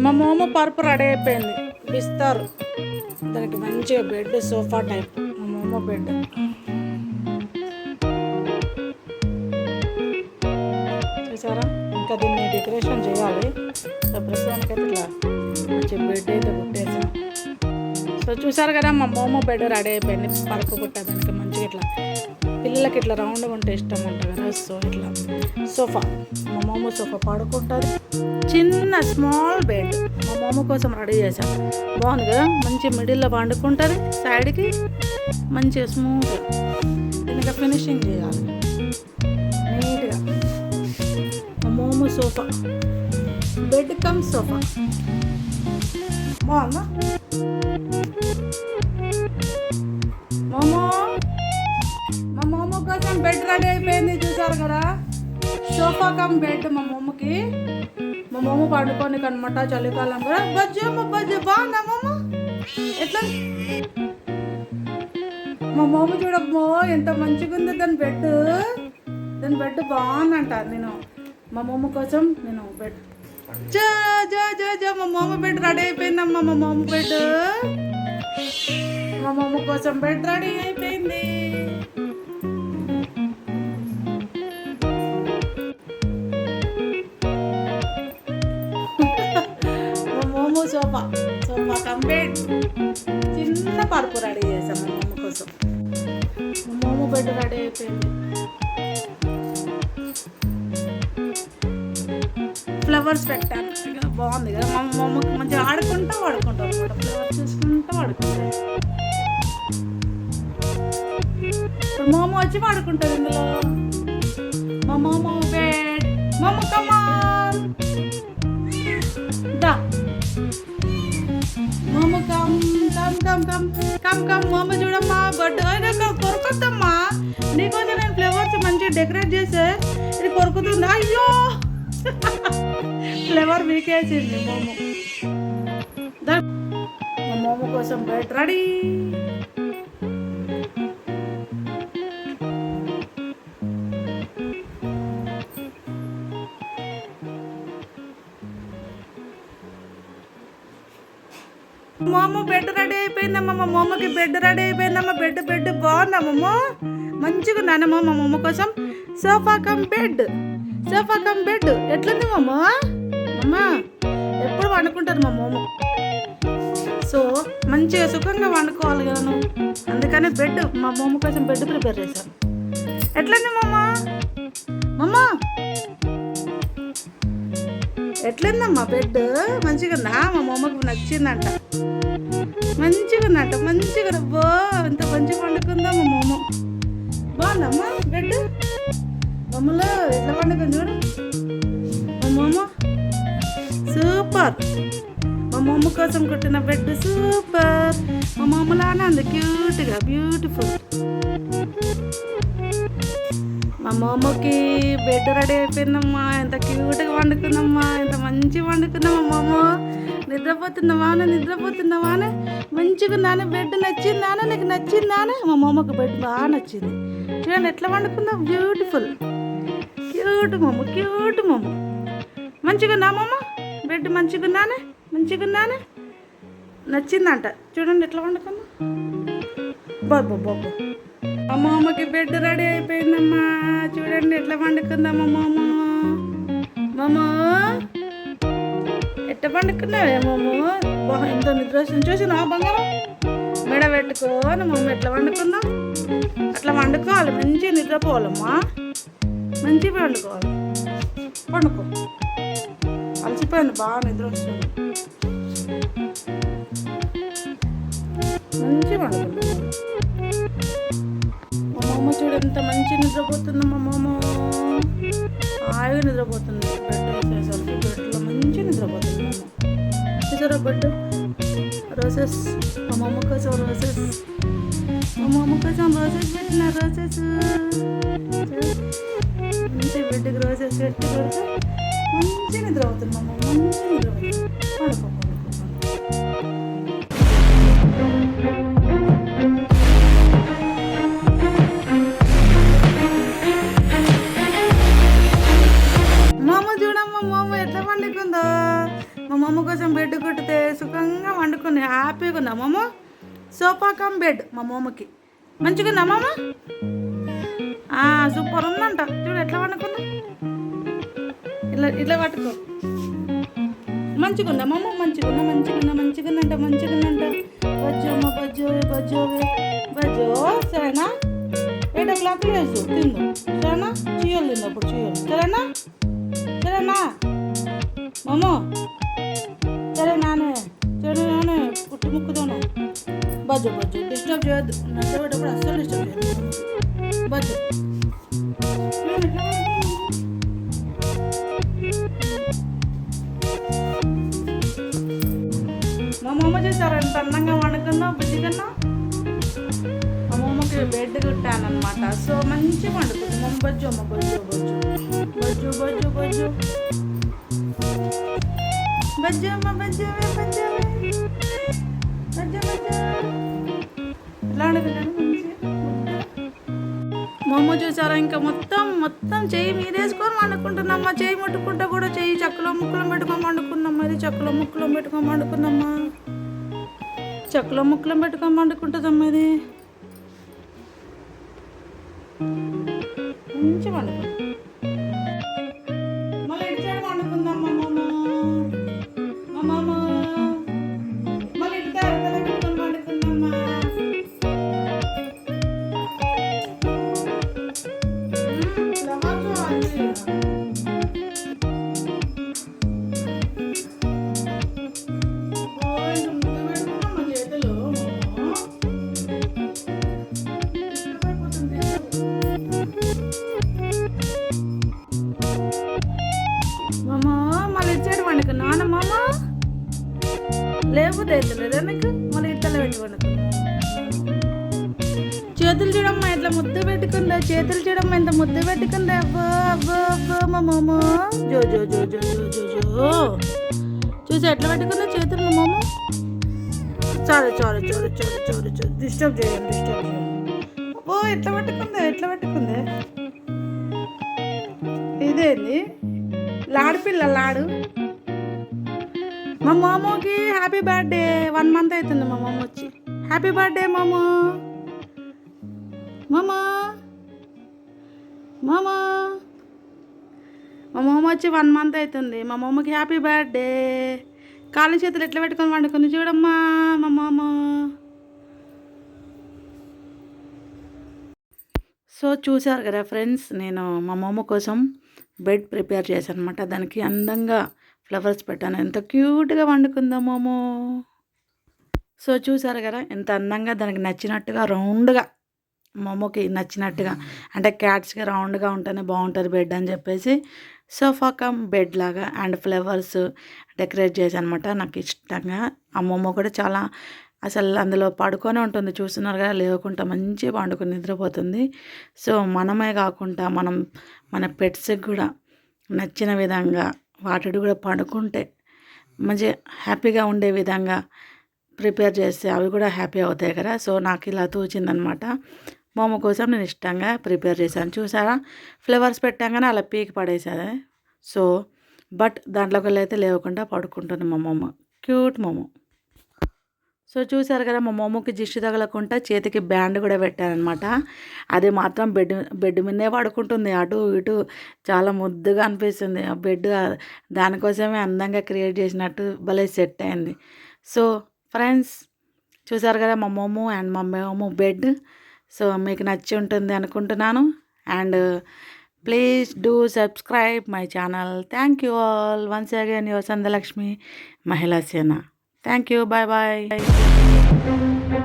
మా మోమో పరుపు రెడీ అయిపోయింది. బిస్తారు దానికి మంచిగా బెడ్ సోఫా టైప్. మా మోమో బెడ్. చూసారా? ఇంకా దీన్ని డెకరేషన్ చేయాలి. సో ప్రస్తుతానికైతే ఇలా మంచి బెడ్ అయితే కుట్టేసాం. సో చూసారు కదా మా మోమో బెడ్ రెడీ అయిపోయింది. పరుపు కుట్ట దానికి మంచిగా ఇట్లా పిల్లలకి ఇట్లా రౌండ్గా ఉంటే ఇష్టం అంట కదా సో ఇట్లా సోఫా. మా మామ సోఫా పడుకుంటుంది చిన్న స్మాల్ బెడ్ మా మామ కోసం రెడీ చేసాం బాగుంది కదా? మంచి మిడిల్లో పండుకుంటుంది సైడ్కి మంచిగా స్మూత్గా దీనికి ఫినిషింగ్ చేయాలి. నీట్గా. మా మామ సోఫా. బెడ్ కమ్ సోఫా బాగుందా? మోమో! కోసం బెడ్ రెడీ అయిపోయింది చూసారు కదా? సోఫా కమ్ బెడ్ మా మమ్మకి. మా మమ్మ పండుకొని అనమాట చలికాలం కూడా బజ్జు మా బజ్జు బాగుందా మమ్మ? ఎట్లా? మా మమ్మ చూడమ్మో ఎంత మంచిగా ఉంది దాని బెడ్ దాని బెడ్ బాగుందంట నేను. మా మమ్మ కోసం నేను బెడ్ జో జో జో జో మా మమ్మ బెడ్ రెడీ అయిపోయిందమ్మా మా మమ్మ బెడ్ మా మమ్మ కోసం బెడ్ రెడీ అయిపోయింది. సోఫా సోఫా కంబెడ్ చిన్న పరుపు రెడీ చేసాం మా మమ్మ కోసం. మా మోమో బెడ్ రెడీ అయిపోయింది. ఫ్లవర్స్ పెట్టాను బాగుంది కదా. మా మమ్మకి మంచిగా ఆడుకుంటా వాడుకుంటాం అనమాట ఫ్లవర్స్ చూసుకుంటా వాడుకుంటాం ఇప్పుడు మోమో వచ్చి వాడుకుంటుంది ఇందులో. మా మోమో బెడ్. మమ్మ కమాన్ మమ్మ come come come come come come మమ్మ చూడమ్మా బట్ కొరుకొద్దమ్మా నీకోసం నేను ఫ్లేవర్స్ మంచిగా డెకరేట్ చేసే ఇది కొరుకుతుంది? అయ్యో! ఫ్లేవర్ వీకేసింది మోమో దా మా మోమో కోసం బయట రెడీ మోమో బెడ్ రెడీ అయిపోయిందమ్మా. మా మమ్మకి బెడ్ రెడీ అయిపోయిందమ్మా. బెడ్ బెడ్ బాగుందమ్మా మంచిగా ఉందన్నమ్మా మా మమ్మ కోసం? Sofa cum bed sofa cum bed ఎట్లుంది మమ్మ అమ్మ ఎప్పుడు వండుకుంటారు మా మమ్మ? సో మంచిగా సుఖంగా వండుకోవాలి కదా నువ్వు. అందుకని బెడ్ మా మమ్మ కోసం బెడ్ ప్రిపేర్ చేశాను ఎట్లుంది మమ్మ మమ్మ ఎట్లుందమ్మా బెడ్ మంచిగా నా మా మొమ్మకు నచ్చిందంట. మంచిగా ఉందంట మంచిగా బో ఎంత మంచిగా వండుకుందా మా మొమ్మ? బాగుందమ్మా బెడ్ మమ్మలో ఎట్లా పండుగ చూడు. మా మొమ్మ? సూపర్. మా మమ్మ కోసం కుట్టిన బెడ్ సూపర్. మా మొమ్మలానే ఉంది క్యూట్గా బ్యూటిఫుల్. మా బెడ్ రెడీ అయిపోయిందమ్మా. ఎంత క్యూట్గా వండుకుందమ్మా. ఎంత మంచిగా వండుకుందమ్మా అమ్మమ్మ నిద్రపోతున్నావా నిద్రపోతున్నావా మంచిగా నాన్న బెడ్ నచ్చిందానే నీకు నచ్చిందానే మా అమ్మమ్మకి బెడ్ బాగా నచ్చింది. చూడండి ఎట్లా వండుకుందా. బ్యూటిఫుల్ క్యూట్ మమ్మ క్యూట్ మమ్మ మంచిగా ఉన్నామమ్మ బెడ్ మంచిగా ఉందానే మంచిగా ఉందానే నచ్చిందంట. చూడండి ఎట్లా వండుకుందా. బాబు బాబు మా మామకి బెడ్ రెడీ అయిపోయిందమ్మా. చూడండి ఎట్లా వండుకుందా మా మామ? మామ? ఎట్లా పండుకున్నావే మామ? బాగా ఎంత నిద్ర వస్తుంది చూసి నా బంగారం? మెడ పెట్టుకోని మమ్మ ఎట్లా వండుకుందాం? అట్లా వండుకోవాలి. మంచిగా నిద్రపోవాలమ్మా. మంచిగా వండుకోవాలి. పండుకో అలసిపోయింది. బాగా నిద్ర వస్తుంది మంచిగా వండుకుందాం. చూడు ఎంత మంచి నిద్రపోతుంది మా మామ హాయిగా నిద్రపోతుంది. బెడ్ వేసేసరికి బెడ్లో మంచి నిద్రపోతుంది. చూసారా బెడ్ రోజెస్ మా మామ కోసం రోజెస్ మా మామ కోసం రోజెస్ పెట్టిన రోజెస్ మంచి బెడ్కి రోజెస్ పెట్టి పెడితే మంచి నిద్ర అవుతుంది మా మామ మంచి నిద్ర అవుతుంది పడుకో అమ్మ కోసం బెడ్ కుట్టితే సుఖంగా పండుకుందో హ్యాపీగా ఉంది అమ్మమ్మ సోఫా కమ్ బెడ్ మా మమ్మకి మంచిగా ఉందా అమ్మమ్మ ఆ, సూపర్ ఉందంట. చూడు ఎట్లా వండుకుందా ఇట్లా ఇట్లా పట్టుకో. మంచిగా ఉందా మంచిగా ఉందా? మంచిగా ఉందా? మంచిగా ఉందంట మంచిగా ఉందంట. బజ్జో అమ్మ బజ్జో బజ్జో బజ్జో సరేనా? ఎయిట్ ఓ క్లాక్ లేదు తిందు. సరేనా? చీయలు తిందు అప్పుడు చీయలు సరేనా? సరేనా? మామ? ముక్కుతాను బజ్జు బజ్జు. డిస్టర్బ్ చేయొద్దు. నచ్చబెట్టప్పుడు అస్సలు డిస్టర్బ్ చేయొద్దు. బజ్జు. మా మామ చేశారు. ఎంత అందంగా వండుకుందో బుజ్జి కన్నా మా మామకి బెడ్ కట్టాను అనమాట సో మంచి వండుకుంది. మమ్మ బజ్జు అమ్మ బజ్జు బజ్జు. బజ్జు బజ్జు బజ్జు. బజ్జు అమ్మ బజ్జు బజ్జు. మొమ్మ చూసారా? ఇంకా మొత్తం మొత్తం చేయి మీరేసుకొని వండుకుంటున్నామ్మా చెయ్యి ముట్టుకుంటా కూడా చెయ్యి చక్కలో ముక్కలో పెట్టుకొని వండుకున్నామ్మా మరి చక్కలో ముక్కలో పెట్టుకొని వండుకున్నామ్మా చక్కలో ముక్కలో పెట్టుకొని వండుకుంటుందమ్మా ఇది. మంచి వండుకుంటుంది చేతులు చూడమ్మా ఇట్లా ముద్దు పెట్టుకుందా చేతులు చూడమ్మా ఇంత ముద్దు పెట్టుకుందా. అబ్బో అబ్బో అబ్బో మా మామ జో జో జో జో జో జో జో. చూసి ఎట్లా పెట్టుకుందా చేతులు మా మామ చాలు చాలు చాలు చాలు చాలు చాలు. డిస్టర్బ్ చేయండి డిస్టర్బ్ చేయండి అబ్బో ఎట్లా పెట్టుకుందా ఎట్లా పెట్టుకుందే. ఇదేంది? లాడు పిల్ల లాడు. మా మామకి హ్యాపీ బర్త్డే వన్ మంత్ అవుతుంది మా మామ వచ్చి హ్యాపీ బర్త్డే మామూ. మామా మామా మా మామ వచ్చి వన్ మంత్ అవుతుంది మా మామకి హ్యాపీ బర్త్డే కాళ్ళు చేతులు ఎట్లా పెట్టుకొని వండుకుంది చూడమ్మా మా మామ. సో చూసారు కదా ఫ్రెండ్స్ నేను మా మామ కోసం బెడ్ ప్రిపేర్ చేశాను అనమాట దానికి అందంగా ఫ్లవర్స్ పెట్టాను. ఎంత క్యూట్గా వండుకుందా మామో. సో చూసారు కదా ఎంత అందంగా దానికి నచ్చినట్టుగా రౌండ్గా మమ్మకి నచ్చినట్టుగా. అంటే క్యాట్స్కి రౌండ్గా ఉంటేనే బాగుంటుంది బెడ్ అని చెప్పేసి సోఫా కమ్ బెడ్ లాగా అండ్ ఫ్లవర్స్ డెకరేట్ చేశానమాట. నాకు ఇష్టంగా. అమ్మమ్మ కూడా చాలా అసలు అందులో పడుకొని ఉంటుంది. చూస్తున్నారు కదా లేవకుండా మంచిగా పండుకొని నిద్రపోతుంది. సో మనమే కాకుండా మనం మన పెట్స్కి కూడా నచ్చిన విధంగా వాటిని కూడా పడుకుంటే మంచిగా హ్యాపీగా ఉండే విధంగా ప్రిపేర్ చేస్తే అవి కూడా హ్యాపీ అవుతాయి కదా. సో నాకు ఇలా తోచిందనమాట. మోమో కోసం నేను ఇష్టంగా ప్రిపేర్ చేశాను. చూసారా? ఫ్లవర్స్ పెట్టాగానే అలా పీకి పడేసాను సో బట్ దాంట్లోకి వెళ్ళి అయితే లేవకుండా పడుకుంటుంది మా మమ్మ క్యూట్ మమ్మ సో చూసారు కదా మా మమ్మకి దిష్టి తగలకుండా చేతికి బ్యాండ్ కూడా పెట్టానమాట అది మాత్రం బెడ్ బెడ్ మీదే పడుకుంటుంది. అటు ఇటు చాలా ముద్దుగా అనిపిస్తుంది. ఆ బెడ్ దానికోసమే అందంగా క్రియేట్ చేసినట్టు భలే సెట్ అయింది. సో ఫ్రెండ్స్ చూసారు కదా మా మమ్మ అండ్ మా మేము బెడ్. సో మీకు నచ్చి ఉంటుంది అనుకుంటున్నాను. And please do subscribe my channel. Thank you all. Once again your Sandalakshmi Mahila Sena. Thank you. Bye bye.